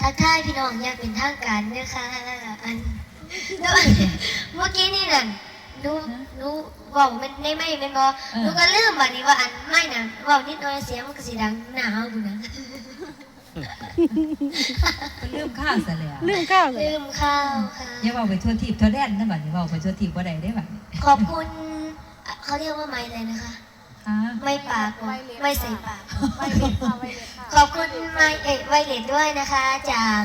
ทักทายพี่น้องอยากเป็นทางการเด้อค่ะอันหนูเมื่อกี้นี่น่ะหนูหนูเว้ามันได้ไหมแม่นบ่หนูก็ลืมบัดนี้ว่าอันไม่น่ะเว้านิดหน่อยเสียงมันก็สิดังหนาวอยู่นะเริ่มข้าวซะแล้วลืมข้าวเลยลืมข้าวค่ะอย่าเว้าไปทั่วทิพย์ทั่วแดนนะบัดนี้เว้าไปทั่วทิพย์บ่ได้เด้บัดนี้ขอบคุณอะเขาเรียกว่าไม้อะไรนะคะ ค่ะ ไม่ปากเหรอไม่ใส่ปากไวเล็ตค่ะไวเล็ตค่ะขอบคุณไมเอกไวเลตด้วยนะคะ จาก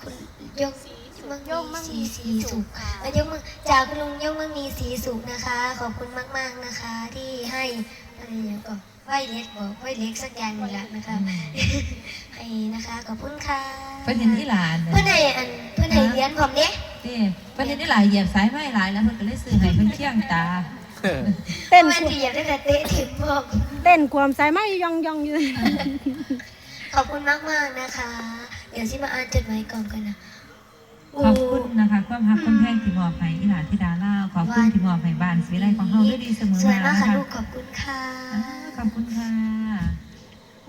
คุณยงมังมีสีสีสุขเอ่อยงมังจากคุณลุงยงมังมีสีสุขนะคะ ขอบคุณมาก ๆนะคะ ที่ให้อะไรอย่างก็ไวเลตบอกไวเลตสักอย่างหนึ่งละนะคะให้นะคะขอบคุณค่ะเพิ่นเห็นอีหลานเพื่อนให้อันเพื่อนให้เรียนผมเนี่ยนี่เพิ่นเห็นอีหลานเหยียบสายไม้หลายแล้วเพิ่นก็เลยซื้อให้เพิ่นเคียงตา เต้นมันจะอยากได้แต่เตะถิ่มผมเต้นความสายไหมยองยองอยู่ ขอบคุณมากๆนะคะ เดี๋ยวที่มาอ่านจดหมายก่อนกันนะขอบคุณนะคะความรักความแพงที่มอบให้อีหลานที่ดาล่าขอบคุณที่มอบให้บ้านศรีไลของเฮาด้วยดีเสมอสวยมามานะกค่ะคะลูกขอบคุณค่ะอ่าขอบคุณค่ะ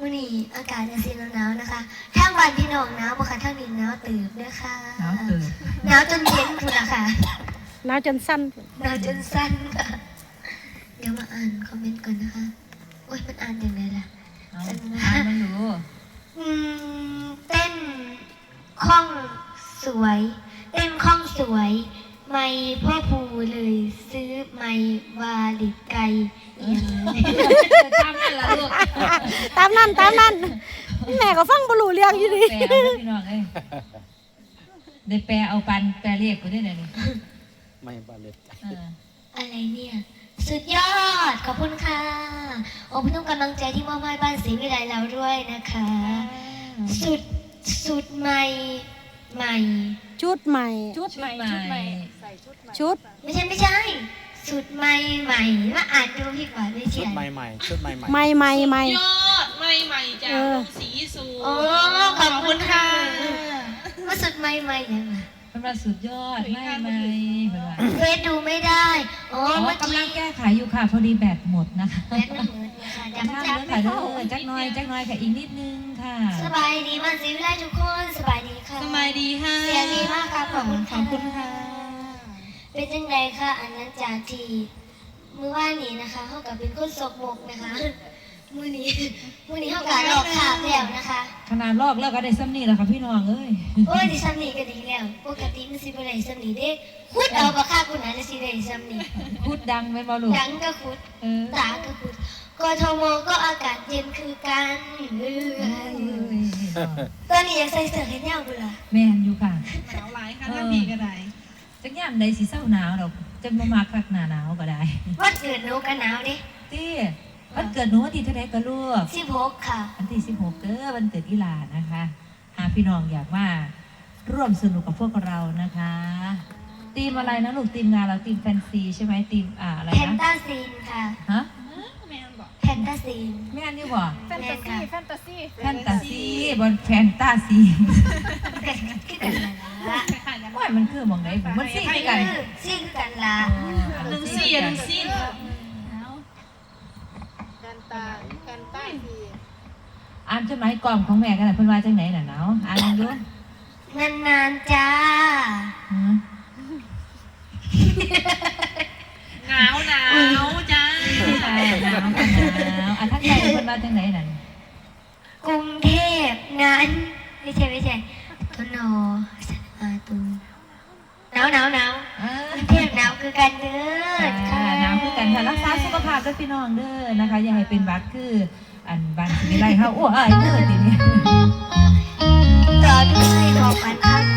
วันนี้อากาศจะสีหนาวๆนะคะทางบ้านพี่น้องหนาวบ่ค่ะทางนี้หนาวตื่นด้วยค่ะหนาวเติบหนาวจนเย็นคุณนะคะหนาวจนสั้นหนาวจนสั้นค่ะเดี๋ยวมาอ่านคอมเมนต์ก่อนนะคะโอ๊ยมันอ่านยังไงล่ะเอาอ่านมันรู้อืมเต้นคล่องสวย เต้นคล่องสวย ไม่พ่อภูเลยซื้อไม่วาลิดไกเอียงตามนั่นล่ะลูกตามนั้นตามนั้นแม่ก็ฟังบรูเรื่องอยู่ดิแปลเอาเด้อพี่น้องเอ้ยได้แปลเอาปันแปลเรียกกูได้เลยนี่ไม่บาเล็ตเอออะไรเนี่ย สุดยอด ขอบคุณค่ะโอ้พี่ต้องกำลังใจที่มอบให้บ้านศรีวิไลเราด้วยนะคะ สุดสุดใหม่ใหม่ ชุดใหม่ ชุดใหม่ชุดใหม่ชุด ไม่ใช่ไม่ใช่ สุดใหม่ใหม่มาอ่านดูพี่ก่อนไม่ชุเชื่ดอ ใหม่ใหม่ชุดใหม่ใหม่ ใหม่ใหม่ใหม่ ยอดใหม่ใหม่จากเออ ลุงสีสูโอ้ขอบคุณค่ะมาสุดใหม่ใหม่ยังไงเพิ่นว่าสุดยอดไม่ไม่เพิ่นว่าเฟซดูไม่ได้โอ้อ๋อเมื่อกำลักี้งแก้ไขอยู่ค่ะ พอดีแบตหมดนะคะแบตมันเหมือนนะคะจัจำงจัเด้อค่ะเด้อจักหน้อยจักหน้อยค่ะอีกนิดนึงค่ะสบายดีบ้านศรีวิไลทุกคนสบายดีค่ะ สบายดีค่ะ เสียงดีมากครับขอบคุณขอบคุณค่ะ เป็นจังไดค่ะ อันนั้นจากที่มือว่านนี้นะคะเขากับเป็นคนสกมกนะคะ มือนี้มือนี้เขากับหลอกขาบแล้วนะคะ ขนาดลอกแล้วก็ได้ซ้ำนี่แหละค่ะพี่น้องเอ้ยโอ้ยดิซัมนี่ก็ดีแล้ว ปกติมันสิบ่ได้ซัมนี่เด้คุดเอาปากกาคุณน่ะจะสิได้ซัมนี่พูดดังเป็นบอลูกดังก็คุดเออตาก็คุดกทมก็อากาศเย็นคือกันเอ้ยตอนนี้อยากใส่เสื้อแขนยาวบุล่ะแม่นอยู่ค่ะหนาวหลายค่ะท่านพี่ก็ได้จักยามใดสิเศร้าหนาวดอกจะมามาคักหน้าหนาวก็ได้วันเกิดหนูก็หนาวเด้ตี้ วันเกิดหนูวันที่เท่าไหรก็ลูก16ค่ะ วันที่16เด้อวันเกิดอีหลานะคะ หากพี่น้องอยากว่าร่วมสนุกกับพวกเรานะคะทีมอะไรนะลูกทีมงานเราทีมแฟนซีใช่ไหมทีมอ่าอะไรแพนนะตาซีนค่ะฮะแม่นบอกแพนตาซีนแม่นนี่บ่แฟนตาซีแฟนตาซีแฟนตาซีบนแฟนตาซีคือกันล่ะคล้ายๆกันว่ามันคือหมองไหนผมมันซีคือกันคือซีคือกันล่ะหนึ่งสี่หนึ่งสี่กัน ตากันใต้ทีอ่านจดหมายกล่องของแม่กันนะเพิ่นว่าจังไหนน่ะเนาะอ่านดูนานๆจ้า ฮะหนาวหนาวจ้าใช่หนาวกันหนาวอะทักทายเพิ่นว่าจังไหนนั่นกรุงเทพนั้น ไม่ใช่ไม่ใช่ตุนออาตู หนาวหนาวหนาวอ่ากรุงเทพหนาวคือกันเด้อค่ะหนาวคือกันค่ะรักษาสุขภาพด้วยพี่น้องเด้อนะคะ อย่าให้เป็นหวัดคือ อันบ้านสิวิไลเฮาโอ้ยเด้อทีนี้ ต่อด้วยดอกปันข้างคูน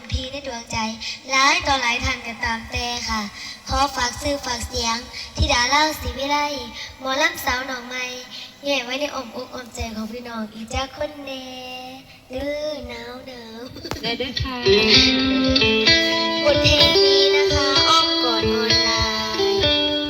มินักร้องรุ่นพีในดวงใจหลายต่อหลายท่านกันตามแต่ค่ะ ขอฝากซื้อฝากเสียงที่ดาเล่าสีวิไลหมอลำสาวหนองไม้แง่ไว้ในอ้อมอกอ้อมใจของพี่น้องอีกจ้าคนแน่เด้อหนาวหนาวได้ด้วยค่ะบทเพลงนี้